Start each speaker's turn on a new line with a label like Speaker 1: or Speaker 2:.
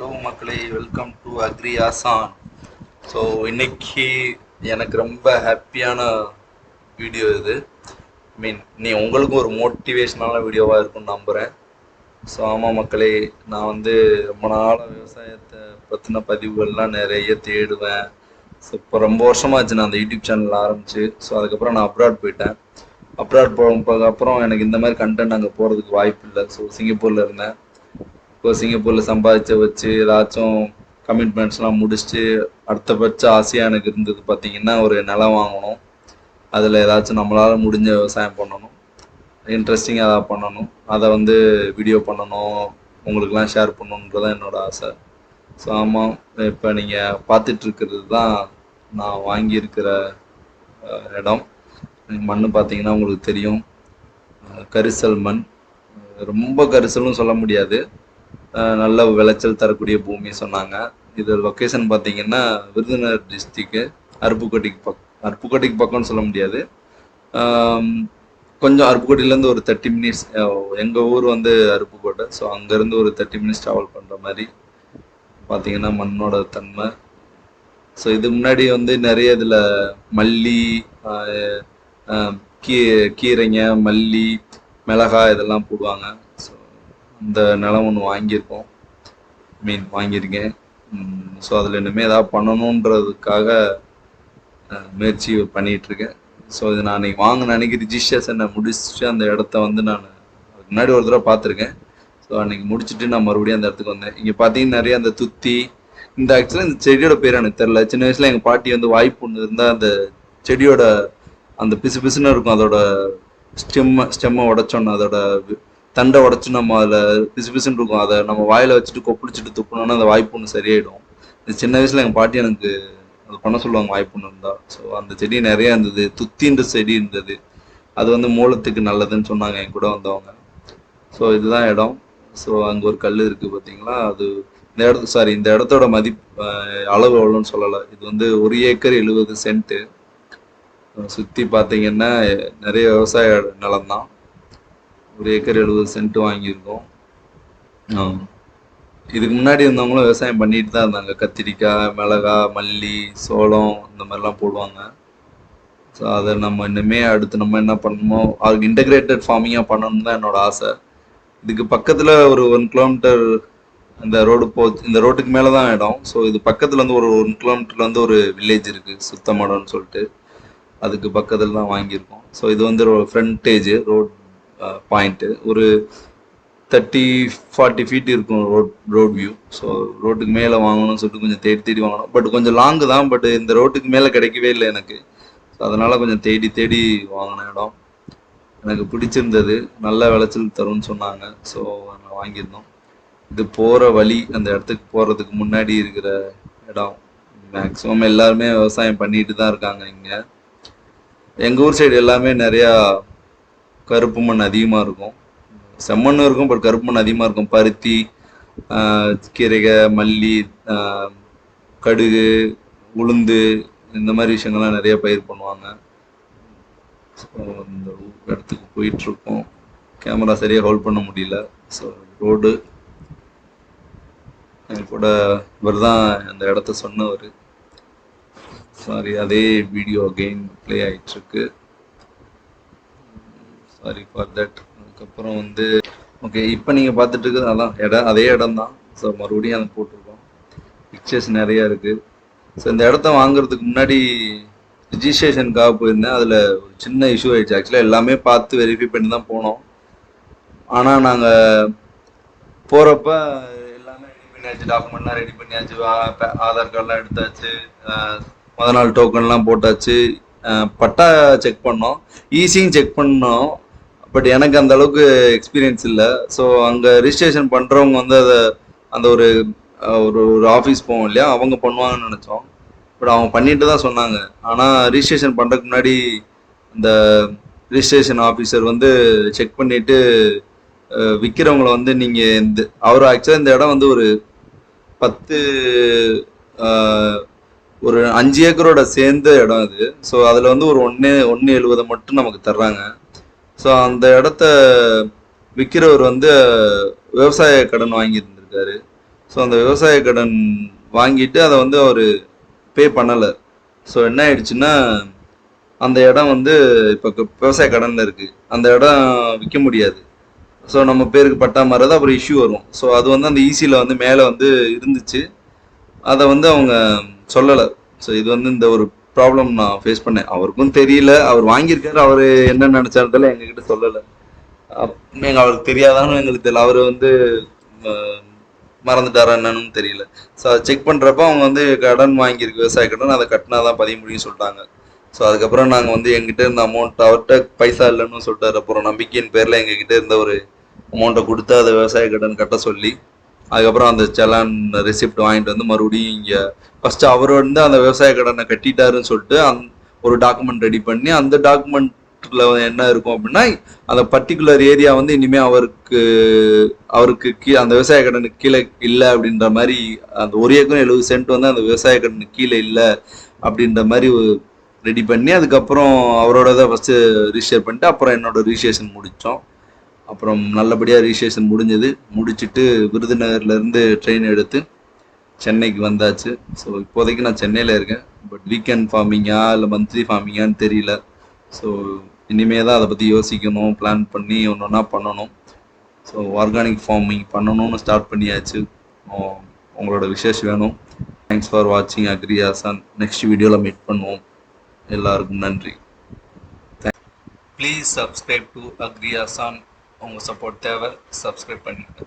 Speaker 1: Hello மக்களே. Welcome to agri Aasan so இன்னைக்கு எனக்கு ரொம்ப ஹாப்பியான வீடியோ இது. மீன் நீ உங்களுக்கும் ஒரு மோட்டிவேஷனான வீடியோவாக இருக்கும்னு நம்புகிறேன் ஸோ ஆமாம் மக்களே நான் வந்து ரொம்ப நாளாக விவசாயத்தை பற்றின பதிவுகள்லாம் நிறைய தேடுவேன். ஸோ இப்போ ரொம்ப வருஷமாச்சு நான் அந்த யூடியூப் சேனல் ஆரம்பிச்சு. ஸோ அதுக்கப்புறம் நான் அப்ராட் போயிட்டேன். அப்ராட் போனதுக்கப்புறம் எனக்கு இந்த மாதிரி கண்டென்ட் அங்கே போகிறதுக்கு வாய்ப்பு இல்லை. ஸோ சிங்கப்பூரில் இருந்தேன். இப்போ சிங்கப்பூரில் சம்பாதிச்ச வச்சு ஏதாச்சும் கமிட்மெண்ட்ஸ்லாம் முடிச்சுட்டு அடுத்தபட்ச ஆசையாக எனக்கு இருந்தது பார்த்தீங்கன்னா ஒரு நிலம் வாங்கணும். அதில் ஏதாச்சும் நம்மளால் முடிஞ்ச விவசாயம் பண்ணணும். இன்ட்ரெஸ்டிங்காக அதை பண்ணணும். அதை வந்து வீடியோ பண்ணணும். உங்களுக்கெல்லாம் ஷேர் பண்ணணுன்றதான் என்னோட ஆசை. ஸோ ஆமாம் இப்போ நீங்கள் பார்த்துட்ருக்கிறது தான் நான் வாங்கியிருக்கிற இடம். மண் பார்த்தீங்கன்னா உங்களுக்கு தெரியும். கரிசல் மண். ரொம்ப கரிசலும் சொல்ல முடியாது. நல்ல விளைச்சல் தரக்கூடிய பூமி சொன்னாங்க. இது லொக்கேஷன் பார்த்தீங்கன்னா விருதுநகர் டிஸ்ட்ரிக்கு அருப்புக்கோட்டைக்கு பக் அருப்புக்கோட்டைக்கு பக்கம்னு சொல்ல முடியாது. கொஞ்சம் அருப்புக்கோட்டையிலேருந்து ஒரு தேர்ட்டி மினிட்ஸ் எங்கள் ஊர் வந்து அருப்புக்கோட்டை. ஸோ அங்கேருந்து ஒரு தேர்ட்டி மினிட்ஸ் ட்ராவல் பண்ணுற மாதிரி பார்த்தீங்கன்னா மண்ணோட தன்மை. ஸோ இது முன்னாடி வந்து நிறைய இதில் மல்லி கீ கீரைங்க மல்லி மிளகாய் இதெல்லாம் போடுவாங்க. இந்த அந்த நிலம் ஒன்று வாங்கியிருக்கோம். மீன் வாங்கியிருக்கேன். ஸோ அதில் இனிமேல் ஏதாவது பண்ணணுன்றதுக்காக முயற்சி பண்ணிகிட்ருக்கேன் ஸோ இது நான் அன்னைக்கு வாங்கின அன்றைக்கி ரிஜிஸ்ட்ரேஷனை முடிச்சுட்டு அந்த இடத்த வந்து நான் அதுக்கு முன்னாடி ஒரு தடவை பார்த்துருக்கேன். ஸோ அன்றைக்கி முடிச்சுட்டு நான் மறுபடியும் அந்த இடத்துக்கு வந்தேன். இங்கே பார்த்தீங்கன்னா நிறைய அந்த துத்தி இந்த ஆக்சுவலாக இந்த செடியோட பேர் எனக்கு தெரில சின்ன வயசில் எங்கள் பாட்டி வந்து வாய்ப்பு ஒன்று இருந்தால் அந்த செடியோட அந்த பிசு பிசுன்னு இருக்கும். அதோட ஸ்டெம்மை ஸ்டெம்மை உடச்சோன்னு அதோட தண்டை உடச்சி நம்ம அதில் பிசு பிசுன்னு இருக்கும். அதை நம்ம வாயில் வச்சுட்டு கொப்பிடிச்சிட்டு துப்புனோன்னா அந்த வாய்ப்பு ஒன்று சரியாயிடும். இந்த சின்ன வயசில் எங்கள் பாட்டி எனக்கு அது பண்ண சொல்லுவாங்க வாய்ப்பு ஒன்று இருந்தா. ஸோ அந்த செடி நிறைய இருந்தது. துத்தின்ற செடி இருந்தது. அது வந்து மூலத்துக்கு நல்லதுன்னு சொன்னாங்க என் கூட வந்தவங்க. ஸோ இதுதான் இடம். ஸோ அங்கே ஒரு கல் இருக்குது பார்த்தீங்களா அது இந்த இடத்து சாரி இந்த இடத்தோட மதிப்பு அளவு எவ்வளோன்னு சொல்லலை. இது வந்து ஒரு ஏக்கர் எழுபது சென்ட்டு. சுற்றி பார்த்தீங்கன்னா நிறைய விவசாய நிலம்தான். ஒரு ஏக்கர் எழுபது சென்ட் வாங்கியிருக்கோம் இதுக்கு முன்னாடி இருந்தவங்களும் விவசாயம் பண்ணிட்டு தான் இருந்தாங்க. கத்திரிக்காய் மிளகா மல்லி சோளம் இந்த மாதிரிலாம் போடுவாங்க. ஸோ அதை நம்ம இன்னுமே அடுத்து நம்ம என்ன பண்ணணுமோ அதுக்கு இன்டகிரேட்டட் ஃபார்மிங்காக பண்ணணும் தான் என்னோட ஆசை. இதுக்கு பக்கத்தில் ஒரு ஒன் கிலோமீட்டர் இந்த ரோடு போ இந்த ரோட்டுக்கு மேலே தான் இடம். ஸோ இது பக்கத்தில் வந்து ஒரு ஒன் கிலோமீட்டர்ல வந்து ஒரு வில்லேஜ் இருக்குது சுத்தமடம்னு சொல்லிட்டு. அதுக்கு பக்கத்தில் தான் வாங்கியிருக்கோம். ஸோ இது வந்து ஃப்ரண்டேஜ் ரோட் Uh, பாயிண்ட்டு ஒரு தேர்ட்டி ஃபார்ட்டி ஃபீட் இருக்கும் ரோட் ரோட் வியூ ஸோ ரோட்டுக்கு மேலே வாங்கணும்னு சொல்லிட்டு கொஞ்சம் தேடி தேடி வாங்கணும். பட் கொஞ்சம் லாங்கு தான். பட் இந்த ரோட்டுக்கு மேலே கிடைக்கவே இல்லை எனக்கு. ஸோ அதனால் கொஞ்சம் தேடி தேடி வாங்கின இடம். எனக்கு பிடிச்சிருந்தது. நல்ல விளைச்சல் தரும்னு சொன்னாங்க. ஸோ நான் வாங்கியிருந்தோம். இது போகிற வழி அந்த இடத்துக்கு போகிறதுக்கு முன்னாடி இருக்கிற இடம். மேக்ஸிமம் எல்லாருமே விவசாயம் பண்ணிட்டு தான் இருக்காங்க இங்கே. எங்கள் ஊர் சைடு எல்லாமே நிறையா கருப்பு மண் அதிகமாக இருக்கும். செம்மண்ணும் இருக்கும் பட் கருப்பு மண் அதிகமாக இருக்கும். பருத்தி ஆஹ், கீரைக மல்லி கடுகு உளுந்து இந்த மாதிரி விஷயங்கள்லாம் நிறைய பயிர் பண்ணுவாங்க. ஸோ இந்த இடத்துக்கு போயிட்டுருக்கோம். கேமரா சரியாக ஹோல்ட் பண்ண முடியல. ஸோ ரோடு என் கூட இவர் தான் அந்த இடத்த சொன்னவர். சாரி அதே வீடியோ அகெயின் ப்ளே ஆகிட்டுருக்கு சாரி ஃபார் தட் அதுக்கப்புறம் வந்து ஓகே இப்போ நீங்கள் பார்த்துட்டு இருக்குது அதான் இடம். அதே இடம் தான் ஸோ மறுபடியும் அதை போட்டிருக்கோம். பிக்சர்ஸ் நிறையா இருக்குது ஸோ இந்த இடத்த வாங்குறதுக்கு முன்னாடி ரிஜிஸ்ட்ரேஷனுக்காக போயிருந்தேன். அதில் ஒரு சின்ன இஷ்யூ ஆயிடுச்சு. ஆக்சுவலாக எல்லாமே பார்த்து வெரிஃபை பண்ணி தான் போனோம். ஆனால் நாங்கள் போகிறப்ப எல்லாமே ரெடி பண்ணியாச்சு. டாக்குமெண்ட்லாம் ரெடி பண்ணியாச்சு. ஆதார் கார்டெலாம் எடுத்தாச்சு. முத நாள் டோக்கன்லாம் போட்டாச்சு. பட்டா செக் பண்ணோம். ஈஸியும் செக் பண்ணோம். பட் எனக்கு அந்த அளவுக்கு எக்ஸ்பீரியன்ஸ் இல்லை. ஸோ அங்கே ரிஜிஸ்ட்ரேஷன் பண்ணுறவங்க வந்து அதை அந்த ஒரு ஒரு ஒரு ஆஃபீஸ் போவோம் இல்லையா? அவங்க பண்ணுவாங்கன்னு நினச்சோம். பட் அவங்க பண்ணிட்டு தான் சொன்னாங்க. ஆனால் ரிஜிஸ்ட்ரேஷன் பண்ணுறதுக்கு முன்னாடி இந்த ரிஜிஸ்ட்ரேஷன் ஆஃபீஸர் வந்து செக் பண்ணிட்டு விற்கிறவங்கள வந்து நீங்கள் இந்த அவர் ஆக்சுவலாக இந்த இடம் வந்து ஒரு பத்து ஒரு அஞ்சு ஏக்கரோட சேர்ந்த இடம் இது ஸோ அதில் வந்து ஒரு ஒன்று ஒன்று எழுபதை மட்டும் நமக்கு தர்றாங்க. ஸோ அந்த இடத்த விற்கிறவர் வந்து விவசாய கடன் வாங்கியிருந்திருக்காரு. ஸோ அந்த விவசாய கடன் வாங்கிட்டு அதை வந்து அவர் பே பண்ணலை. ஸோ என்ன ஆயிடுச்சுன்னா அந்த இடம் வந்து இப்போ விவசாய கடனில் இருக்குது அந்த இடம் விற்க முடியாது. ஸோ நம்ம பேருக்கு பட்டா மாதிரி தான் அப்புறம் இஷ்யூ வரும். ஸோ அது வந்து அந்த ஈசியில் வந்து மேலே வந்து இருந்துச்சு. அதை வந்து அவங்க சொல்லலை. ஸோ இது வந்து இந்த ஒரு ப்ராப்ளம் நான் ஃபேஸ் பண்ணேன். அவருக்கும் தெரியல. அவர் வாங்கியிருக்காரு. அவர் என்ன நினச்சாருந்தாலும் எங்ககிட்ட சொல்லலை. எங்க அவருக்கு தெரியாதான்னு எங்களுக்கு தெரியல. அவர் வந்து ம- மறந்துட்டாரா என்னன்னு தெரியல. ஸோ அதை செக் பண்ணுறப்ப அவங்க வந்து கடன் வாங்கியிருக்கு. விவசாய கடன். அதை கட்டினா தான் பதிய முடியும்னு சொல்லிட்டாங்க. ஸோ அதுக்கப்புறம் நாங்கள் வந்து எங்கிட்ட இருந்த அமௌண்ட் அவர்கிட்ட பைசா இல்லைன்னு சொல்லிட்டாரு. அப்புறம் நம்பிக்கையின் பேரில் எங்ககிட்ட இருந்த ஒரு அமௌண்ட்டை கொடுத்து அதை விவசாய கடன் கட்ட சொல்லி அதுக்கப்புறம் அந்த செலான் ரெசிப்ட் வாங்கிட்டு வந்து மறுபடியும் இங்கே ஃபர்ஸ்ட் அவர் வந்து அந்த விவசாய கடனை கட்டிட்டாருன்னு சொல்லிட்டு அந் ஒரு டாக்குமெண்ட் ரெடி பண்ணி அந்த டாக்குமெண்ட்ல என்ன இருக்கும் அப்படின்னா அந்த பர்டிகுலர் ஏரியா வந்து இனிமே அவருக்கு அவருக்கு கீழே அந்த விவசாய கடனுக்கு கீழே இல்லை அப்படின்ற மாதிரி அந்த ஒரு ஏக்கரும் எழுபது சென்ட் வந்து அந்த விவசாய கடனுக்கு கீழே இல்லை அப்படின்ற மாதிரி ரெடி பண்ணி அதுக்கப்புறம் அவரோட தான் ஃபஸ்ட்டு ரிஜிஸ்டர் பண்ணிட்டு அப்புறம் என்னோட ரிஜிஸ்ட்ரேஷன் முடித்தோம் அப்புறம் நல்லபடியாக ரிஜிஸ்ட்ரேஷன் முடிஞ்சது. முடிச்சுட்டு விருதுநகர்லேருந்து ட்ரெயின் எடுத்து சென்னைக்கு வந்தாச்சு. ஸோ இப்போதைக்கு நான் சென்னையில் இருக்கேன். பட் வீக்கெண்ட் ஃபார்மிங்கா இல்லை மந்த்லி ஃபார்மிங்கான்னு தெரியல. ஸோ இனிமே தான் அதை பற்றி யோசிக்கணும் பிளான் பண்ணி ஒன்று ஒன்றா பண்ணணும். ஸோ ஆர்கானிக் ஃபார்மிங் பண்ணணும்னு ஸ்டார்ட் பண்ணியாச்சு. உங்களோட விஷஸ் வேணும். தேங்க்ஸ் ஃபார் வாட்சிங் அக்ரி ஆசான் நெக்ஸ்ட் வீடியோவில் மீட் பண்ணுவோம். எல்லாருக்கும் நன்றி. ப்ளீஸ் சப்ஸ்கிரைப் டு அக்ரி ஆசான் உங்கள் சப்போர்ட் தேவை சப்ஸ்கிரைப் பண்ணிட்டு